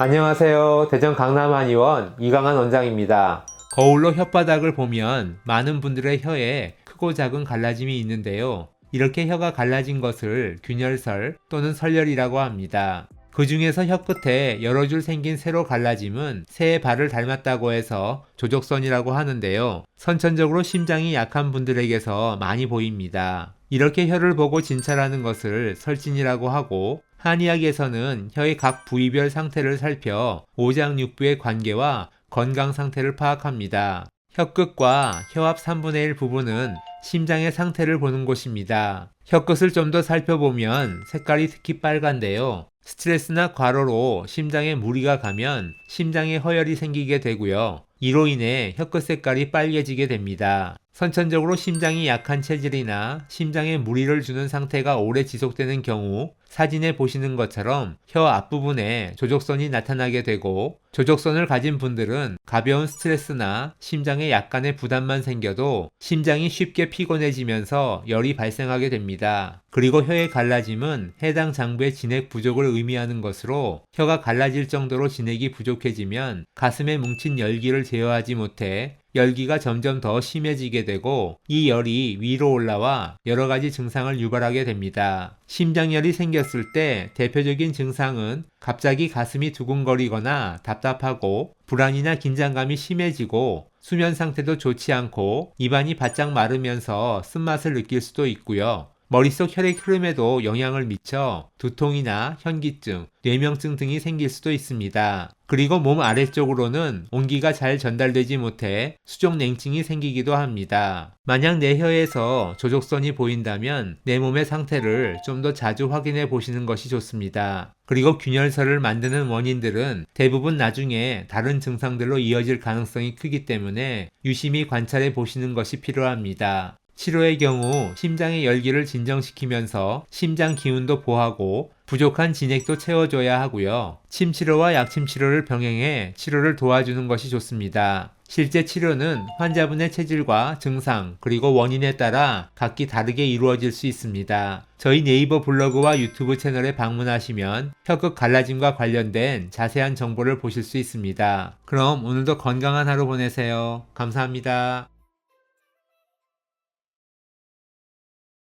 안녕하세요. 대전 강남한의원 이강한 원장입니다. 거울로 혓바닥을 보면 많은 분들의 혀에 크고 작은 갈라짐이 있는데요. 이렇게 혀가 갈라진 것을 균열설 또는 설열이라고 합니다. 그 중에서 혀 끝에 여러 줄 생긴 세로 갈라짐은 새의 발을 닮았다고 해서 조족선이라고 하는데요. 선천적으로 심장이 약한 분들에게서 많이 보입니다. 이렇게 혀를 보고 진찰하는 것을 설진이라고 하고 한의학에서는 혀의 각 부위별 상태를 살펴 오장육부의 관계와 건강 상태를 파악합니다. 혀끝과 혀 앞 3분의 1 부분은 심장의 상태를 보는 곳입니다. 혀끝을 좀 더 살펴보면 색깔이 특히 빨간데요. 스트레스나 과로로 심장에 무리가 가면 심장에 허열이 생기게 되고요. 이로 인해 혀끝 색깔이 빨개지게 됩니다. 선천적으로 심장이 약한 체질이나 심장에 무리를 주는 상태가 오래 지속되는 경우 사진에 보시는 것처럼 혀 앞부분에 조족선이 나타나게 되고 조족선을 가진 분들은 가벼운 스트레스나 심장에 약간의 부담만 생겨도 심장이 쉽게 피곤해지면서 열이 발생하게 됩니다. 그리고 혀의 갈라짐은 해당 장부의 진액 부족을 의미하는 것으로 혀가 갈라질 정도로 진액이 부족해지면 가슴에 뭉친 열기를 제어하지 못해 열기가 점점 더 심해지게 되고 이 열이 위로 올라와 여러 가지 증상을 유발하게 됩니다. 심장열이 생겼을 때 대표적인 증상은 갑자기 가슴이 두근거리거나 답답하고 불안이나 긴장감이 심해지고 수면 상태도 좋지 않고 입안이 바짝 마르면서 쓴맛을 느낄 수도 있고요. 머릿속 혈액 흐름에도 영향을 미쳐 두통이나 현기증, 뇌명증 등이 생길 수도 있습니다. 그리고 몸 아래쪽으로는 온기가 잘 전달되지 못해 수족 냉증이 생기기도 합니다. 만약 내 혀에서 조족선이 보인다면 내 몸의 상태를 좀 더 자주 확인해 보시는 것이 좋습니다. 그리고 균열설을 만드는 원인들은 대부분 나중에 다른 증상들로 이어질 가능성이 크기 때문에 유심히 관찰해 보시는 것이 필요합니다. 치료의 경우 심장의 열기를 진정시키면서 심장 기운도 보하고 부족한 진액도 채워줘야 하고요. 침 치료와 약침 치료를 병행해 치료를 도와주는 것이 좋습니다. 실제 치료는 환자분의 체질과 증상 그리고 원인에 따라 각기 다르게 이루어질 수 있습니다. 저희 네이버 블로그와 유튜브 채널에 방문하시면 혀끝 갈라짐과 관련된 자세한 정보를 보실 수 있습니다. 그럼 오늘도 건강한 하루 보내세요. 감사합니다.